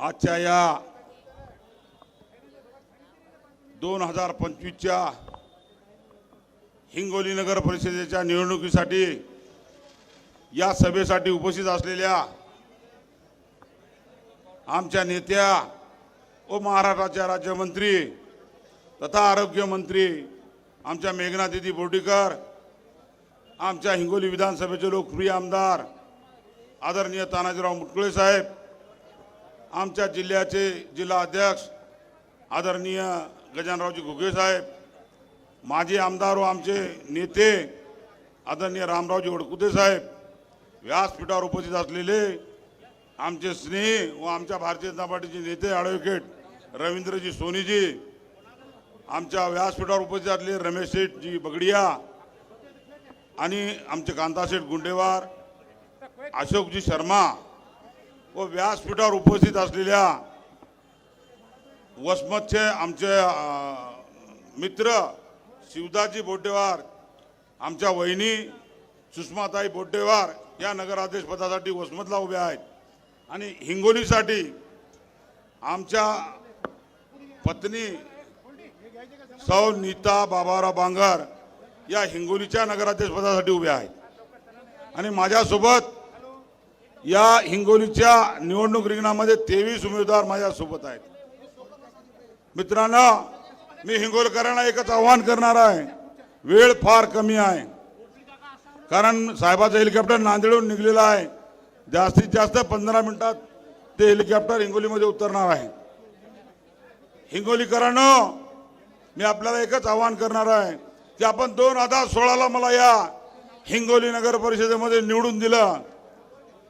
आजच्या या दोन हजार पंचवीसच्या हिंगोली नगर परिषदेच्या निवडणुकीसाठी या सभेसाठी उपस्थित असलेल्या आमच्या नेत्या व महाराष्ट्राच्या राज्यमंत्री तथा आरोग्यमंत्री आमच्या मेघना दिदी बोर्डीकर आमच्या हिंगोली विधानसभेचे लोकप्रिय आमदार आदरणीय तानाजीराव मुटकुळे साहेब आमच्या जिल्ह्याचे जिल्हा अध्यक्ष आदरणीय गजानरावजी घुगे साहेब माजी आमदार व आमचे नेते आदरणीय रामरावजी वडकुते साहेब व्यासपीठावर उपस्थित असलेले आमचे स्नेही व आमच्या भारतीय जनता पार्टीचे नेते ॲडव्होकेट रवींद्रजी सोनीजी आमच्या व्यासपीठावर उपस्थित असलेले रमेश शेठजी बगडिया आणि आमचे कांताशेठ गुंडेवार अशोकजी शर्मा व व्यासपीठावर उपस्थित असलेल्या वसमतचे आमचे मित्र शिवदाजी बोड्डेवार आमच्या वहिनी सुषमाताई बोड्डेवार या नगराध्यक्ष पदासाठी वसमतला उभ्या आहेत. आणि हिंगोलीसाठी आमच्या पत्नी सौ नीता बाबाराव बांगर या हिंगोलीच्या नगराध्यक्ष पदासाठी उभ्या आहेत. आणि माझ्यासोबत या हिंगोलीच्या निवडणूक रिंगणामध्ये तेवीस उमेदवार माझ्यासोबत आहेत. मित्रांनो मी हिंगोलकरांना एकच आव्हान करणार आहे. वेळ फार कमी आहे. कारण साहेबाचं हेलिकॉप्टर नांदेडहून निघलेलं आहे. जास्तीत जास्त पंधरा मिनिटात ते हेलिकॉप्टर हिंगोलीमध्ये उतरणार आहे. हिंगोलीकरांनो मी आपल्याला एकच आवाहन करणार आहे की आपण दोन हजार सोळाला मला या हिंगोली नगर परिषदेमध्ये निवडून दिलं.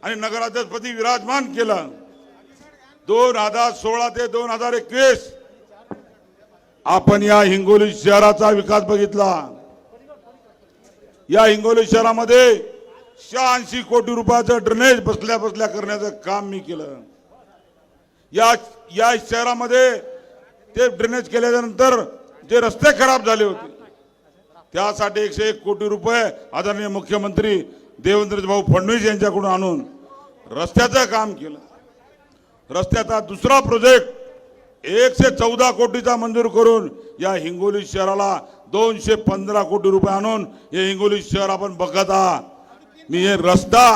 आणि नगराध्यक्षपदी विराजमान केलं. दोन हजार सोळा ते दोन हजार एकवीस आपण या हिंगोली शहराचा विकास बघितला. या हिंगोली शहरामध्ये शहाऐंशी कोटी रुपयाचं ड्रेनेज बसल्या बसल्या करण्याचं काम मी केलं. या या शहरामध्ये ते ड्रेनेज केल्यानंतर जे रस्ते खराब झाले होते त्यासाठी एकशे एक कोटी रुपये आदरणीय मुख्यमंत्री देवेंद्र भाऊ फडणवीस यांच्याकडून आणून रस्त्याचं काम केलं. रस्त्याचा दुसरा प्रोजेक्ट एकशे चौदा कोटीचा मंजूर करून या हिंगोली शहराला दोनशे पंधरा कोटी रुपये आणून हे हिंगोली शहर आपण बघत आहात. मी हे रस्ता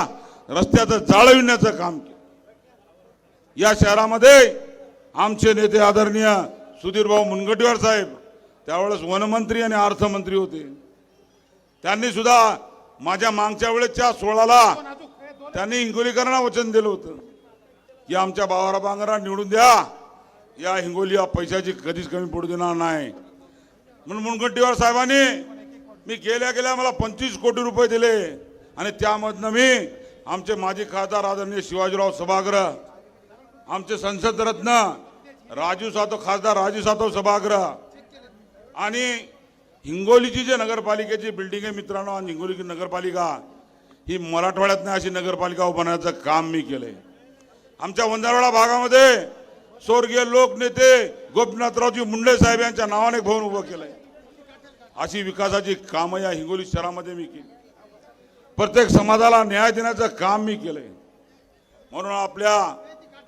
रस्त्याचं जाळविण्याचं काम केलं. या शहरामध्ये आमचे नेते आदरणीय सुधीरभाऊ मुनगंटीवार साहेब त्यावेळेस वनमंत्री आणि अर्थमंत्री होते. त्यांनी सुद्धा माझ्या मागच्या वेळेसच्या सोळाला त्यांनी हिंगोलीकरांना वचन दिलं होतं. की आमच्या बाबारा बांगरा निवडून द्या. या हिंगोली या पैशाची कधीच कमी पडू देणार नाही. म्हणून मुनगंटीवार साहेबांनी मी गेल्या गेल्या मला पंचवीस कोटी रुपये दिले. आणि त्यामधनं मी आमचे माजी खासदार आदरणीय शिवाजीराव सभागृह आमचे संसद रत्न राजू सातव खासदार राजू सातव सभागृह आणि हिंगोलीची जे नगरपालिकेची बिल्डिंग आहे मित्रांनो आणि हिंगोलीची नगरपालिका ही मराठवाड्यात नाही अशी नगरपालिका उभारण्याचं काम मी केलंय. आमच्या वंजारवाडा भागामध्ये स्वर्गीय लोकनेते गोपीनाथरावजी मुंडे साहेब यांच्या नावाने भवन उभं केलंय. अशी विकासाची कामं या हिंगोली शहरामध्ये मी केली. प्रत्येक समाजाला न्याय देण्याचं काम मी केलंय. म्हणून आपल्या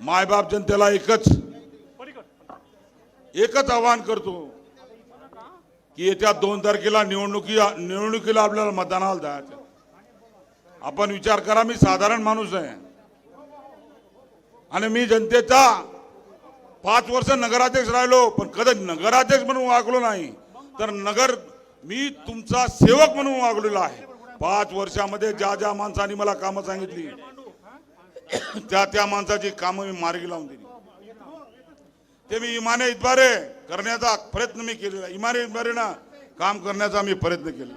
मायबाप जनतेला एकच एकच आवाहन करतो. की येत्या दोन तारखेला निवडणुकी निवडणुकीला आपल्याला मतदानाला जायचं आपण विचार करा मी साधारण माणूस आहे. आणि मी जनतेचा पाच वर्ष नगराध्यक्ष राहिलो पण कधी नगराध्यक्ष म्हणून वागलो नाही. तर नगर मी तुमचा सेवक म्हणून वागलेलो आहे. पाच वर्षामध्ये ज्या ज्या माणसांनी मला कामं सांगितली त्या त्या माणसाची कामं मी मार्गी लावून दिली. ते मी इमाने इतबारे करण्याचा प्रयत्न मी केलेला इमारी इमारीनं काम करण्याचा मी प्रयत्न केला.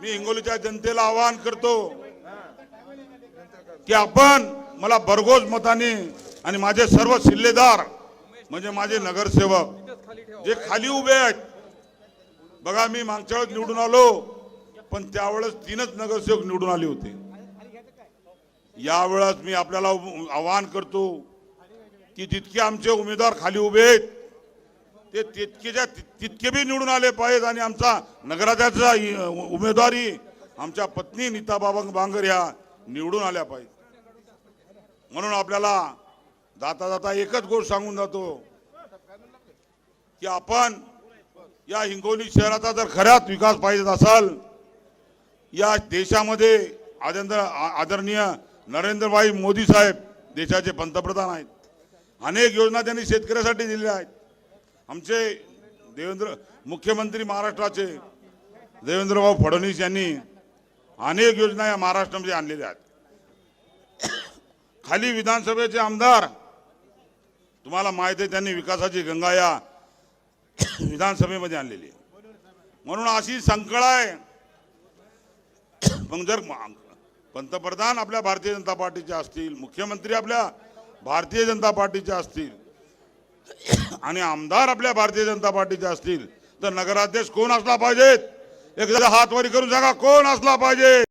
मी हिंगोलीच्या जनतेला आवाहन करतो की आपण मला भरघोस मताने आणि माझे सर्व शिल्लेदार म्हणजे माझे नगरसेवक जे खाली उभे आहेत बघा मी मागच्या वेळेस निवडून आलो पण त्यावेळेस तीनच नगरसेवक निवडून आले होते. यावेळेस मी आपल्याला आवाहन करतो की जितके आमचे उमेदवार खाली उभे आहेत ते तितकेच्या तितके बी निवडून आले पाहिजेत आणि आमचा नगराध्यक्षा उमेदवारी आमच्या पत्नी नीता बाबा बांगर ह्या निवडून आल्या पाहिजेत. म्हणून आपल्याला जाता जाता एकच गोष्ट सांगून जातो की आपण या हिंगोली शहराचा जर खऱ्याच विकास पाहिजे असाल या देशामध्ये आदर आदरणीय नरेंद्रभाई मोदी साहेब देशाचे पंतप्रधान आहेत. अनेक योजना त्यांनी शेतकऱ्यासाठी दिलेल्या आहेत. आमचे देवेंद्र मुख्यमंत्री महाराष्ट्राचे देवेंद्रभाऊ फडणवीस यांनी अनेक योजना या महाराष्ट्रामध्ये आणलेल्या आहेत. खाली विधानसभेचे आमदार तुम्हाला माहिती आहे त्यांनी विकासाची गंगा या विधानसभेमध्ये आणलेली आहे. म्हणून अशी संकळ आहे. मग जर पंतप्रधान आपल्या भारतीय जनता पार्टीचे असतील मुख्यमंत्री आपल्या भारतीय जनता पार्टीचे असतील आणि आमदार आपल्या भारतीय जनता पार्टीचे असतील तर नगराध्यक्ष कोण असला पाहिजेत? एकदा हातवारी करून सांगा कोण असला पाहिजे